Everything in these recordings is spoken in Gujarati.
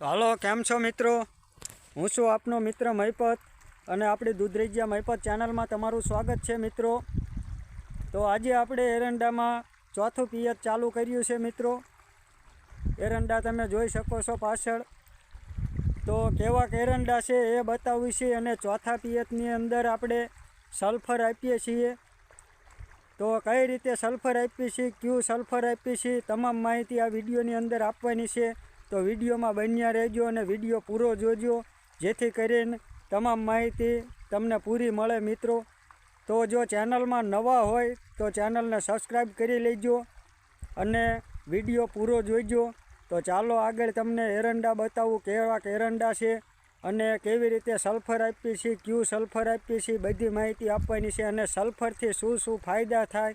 હાલો, કેમ છો મિત્રો? હું છું આપનો મિત્ર મહિપત અને આપણી દૂધરેજિયા મહિપત ચેનલમાં તમારું સ્વાગત છે મિત્રો. તો આજે આપણે એરંડામાં ચોથું પિયત ચાલુ કર્યું છે મિત્રો. એરંડા તમે જોઈ શકો છો પાછળ. તો કેવા એરંડા છે એ બતાવ્યું છે અને ચોથા પિયતની અંદર આપણે સલ્ફર આપીએ છીએ. તો કઈ રીતે સલ્ફર આપીએ છીએ, કયું સલ્ફર આપીએ છીએ, તમામ માહિતી આ વિડીયોની અંદર આપવાની છે. તો વિડીયોમાં બન્યા રહેજો અને વીડિયો પૂરો જોજો. જેથી કરીને તમામ માહિતી તમને પૂરી મળે મિત્રો. તો જો ચેનલમાં નવા હોય તો ચેનલને સબસ્ક્રાઈબ કરી લેજો અને વીડિયો પૂરો જોઈજો તો ચાલો આગળ તમને એરંડા બતાવું કેવા એરંડા છે અને કેવી રીતે સલ્ફર આપીએ છીએ ક્યુ સલ્ફર આપીએ છીએ બધી માહિતી આપવાની છે અને સલ્ફરથી શું શું ફાયદા થાય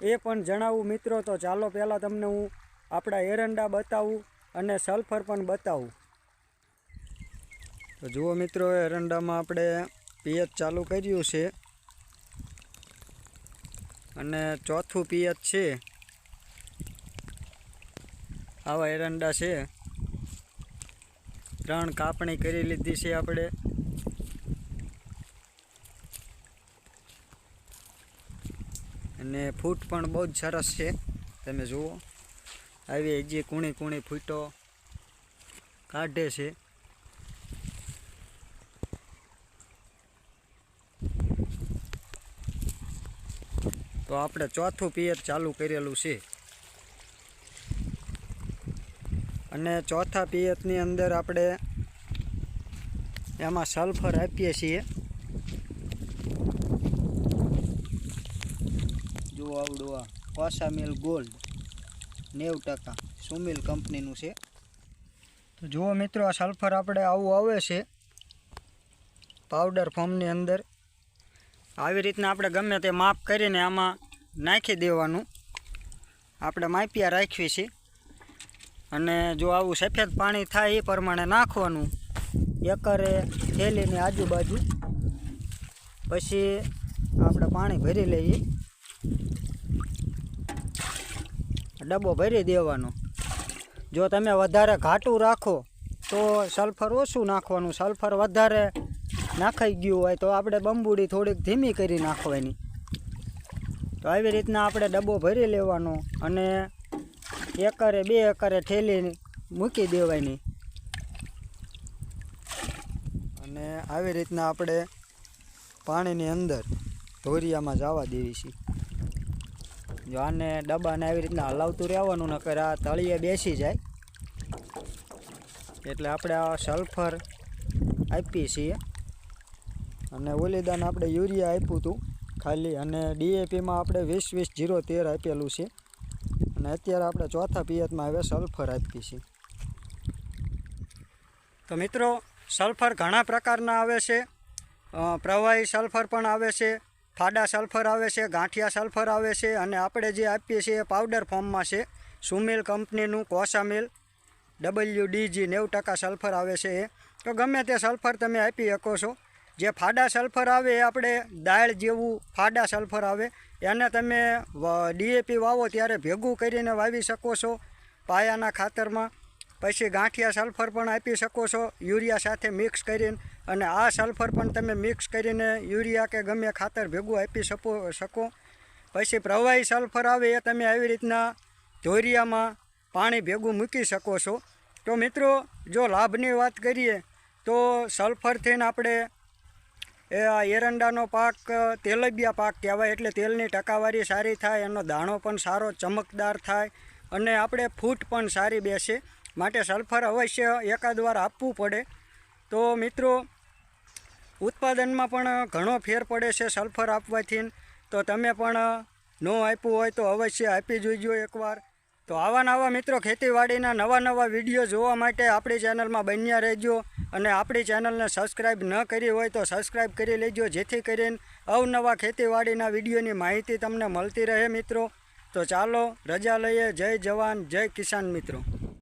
એ પણ જણાવું મિત્રો. તો ચાલો પહેલાં તમને હું આપણા એરંડા બતાવું. અને સલ્ફર પણ બતાવું. તો જુઓ મિત્રો એરંડામાં આપણે પિયત ચાલુ કર્યું છે. અને ચોથું પિયત છે. આવા એરંડા છે. ત્રણ કાપણી કરી લીધી છે આપણે. અને ફૂટ પણ બહુ જ સરસ છે. તમે જુઓ. આવી હજી કૂણી કૂણી ફૂટો કાઢે છે. તો આપણે ચોથું પિયર ચાલુ કરેલું છે. અને ચોથા પિયતની અંદર આપણે એમાં સલ્ફર આપીએ છીએ. જુઓ આવડું આ કોસા મિલ ગોલ્ડ. નેવું ટકા. સુમિલ કંપનીનું છે. તો જુઓ મિત્રો, આ સલ્ફર આપણે આવું આવે છે. પાવડર ફોર્મની અંદર. આવી રીતના આપણે ગમે તે માપ કરીને આમાં નાખી દેવાનું. આપણે માપિયા રાખવી છે. અને જો આવું સફેદ પાણી થાય એ પ્રમાણે નાખવાનું. એકરે થેલીની આજુબાજુ. પછી આપણે પાણી ભરી લઈએ. ડબ્બો ભરી દેવાનો. જો તમે વધારે ઘાટું રાખો, તો સલ્ફર ઓછું નાખવાનું. સલ્ફર વધારે નાખાઈ ગયું હોય તો આપણે બંબુડી થોડીક ધીમી કરી નાખવાની. તો આવી રીતના આપણે ડબ્બો ભરી લેવાનો અને એકરે બે એકરે ઠેલી મૂકી દેવાની. અને આવી રીતના આપણે પાણીની અંદર ધોરિયામાં જવા દેવી છીએ જો આને ડબ્બાને આવી રીતના હલાવતું રહેવાનું, નકર આ તળીએ બેસી જાય. એટલે આપણે આ સલ્ફર આપીએ છીએ. અને ઓલીદાન આપણે યુરિયા આપ્યું હતું ખાલી, અને ડીએપીમાં આપણે વીસ વીસ જીરો તેર આપેલું છે. અને અત્યારે આપણે ચોથા પિયતમાં હવે સલ્ફર આપીએ છીએ. તો મિત્રો, સલ્ફર ઘણા પ્રકારના આવે છે. પ્રવાહી સલ્ફર પણ આવે છે. ફાડા સલ્ફર આવે છે, ગાંઠિયા સલ્ફર આવે છે અને આપણે જે આપીએ છીએ એ પાવડર ફોર્મમાં છે. સુમિલ કંપનીનું કોસામિલ ડબલ્યુ ડીજી નેવું ટકા સલ્ફર આવે છે એ. તો ગમે તે સલ્ફર તમે આપી શકો છો. જે ફાડા સલ્ફર આવે એ આપણે દાળ જેવું ફાડા સલ્ફર આવે. એને તમે ડીએપી વાવો ત્યારે ભેગું કરીને વાવી શકો છો પાયાના ખાતરમાં. પછી ગાંઠિયા સલ્ફર પણ આપી શકો છો, યુરિયા સાથે મિક્સ કરીને. અને આ સલ્ફર પણ તમે મિક્સ કરીને યુરિયા કે ગમે ખાતર ભેગું આપી શકો શકો. પછી પ્રવાહી સલ્ફર આવે એ તમે આવી રીતના ધોરિયામાં પાણી ભેગું મૂકી શકો છો. તો મિત્રો, જો લાભની વાત કરીએ, તો સલ્ફરથી આપણે એ આ એરંડાનો પાક, તેલબિયા પાક કહેવાય, એટલે તેલની ટકાવારી સારી થાય, એનો દાણો પણ સારો, ચમકદાર થાય. અને આપણે ફૂટ પણ સારી બેસે. માટે સલ્ફર અવશ્ય એકાદ વાર આપવું પડે. તો મિત્રો, ઉત્પાદનમાં પણ ઘણો ફેર પડે છે સલ્ફર આપવાથી. તો તમે પણ ન આપ્યું હોય તો અવશ્ય આપી જોઈજો એકવાર. તો આવા નવા મિત્રો, ખેતીવાડીના નવા નવા વીડિયો જોવા માટે આપણી ચેનલમાં બન્યા રહેજો. અને આપણી ચેનલને સબસ્ક્રાઈબ ન કરી હોય તો સબસ્ક્રાઈબ કરી લેજો, જેથી કરીને અવનવા ખેતીવાડીના વિડીયોની માહિતી તમને મળતી રહે મિત્રો. તો ચાલો, રજા લઈએ. જય જવાન, જય કિસાન મિત્રો.